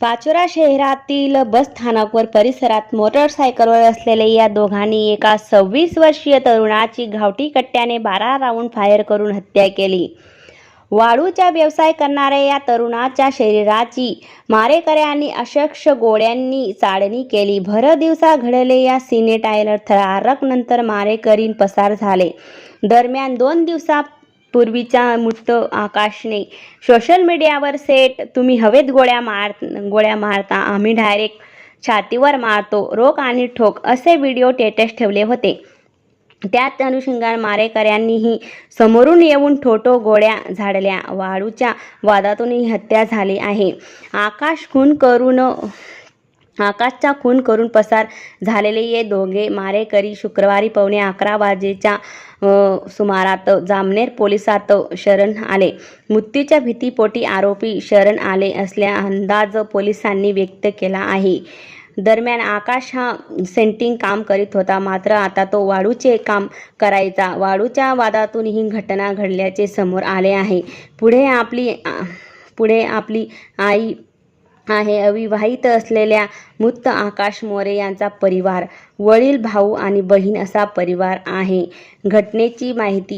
पाचोरा शहरातील बस स्थानकवर परिसरात मोटरसायकलवर असलेल्या या दोघांनी एका सव्वीस वर्षीय तरुणाची घावटी कट्ट्याने बारा राऊंड फायर करून हत्या केली. वाळूचा व्यवसाय करणाऱ्या या तरुणाच्या शरीराची मारेकऱ्यांनी अशक्ष गोळ्यांनी चाळणी केली. भर दिवसा घडले या सिने टायलर थरारक नंतर मारेकरीन पसार झाले. दरम्यान दोन पूर्वीचा मुठ्ठ आकाशने. सोशल मीडियावर सेट तुम्ही हवेत गोळ्या मार गोळ्या मारता आम्ही डायरेक्ट छातीवर मारतो रोख आणि ठोक असे व्हिडिओ टेटस ठेवले होते. त्यात अनुषंगाने मारेकऱ्यांनीही समोरून येऊन ठोटो गोळ्या झाडल्या. वाळूच्या वादातून ही हत्या झाली आहे. आकाश खून करून आकाशचा खून करून पसार झालेले हे दोघे मारेकरी शुक्रवारी पावणे अकरा वाजेच्या सुमारात जामनेर पोलिसात शरण आले. मृत्यूच्या भीतीपोटी आरोपी शरण आले असल्या अंदाज पोलिसांनी व्यक्त केला आहे. दरम्यान आकाश हा सेंटिंग काम करीत होता मात्र आता तो वाळूचे काम करायचा. वाळूच्या वादातून ही घटना घडल्याचे समोर आले आहे. पुढे आपली पुढे आपली आई आहे. अविवाहित असलेल्या मृत आकाश मोरे यांचा परिवार वडील भाऊ आणि बहीण असा परिवार आहे. घटनेची माहिती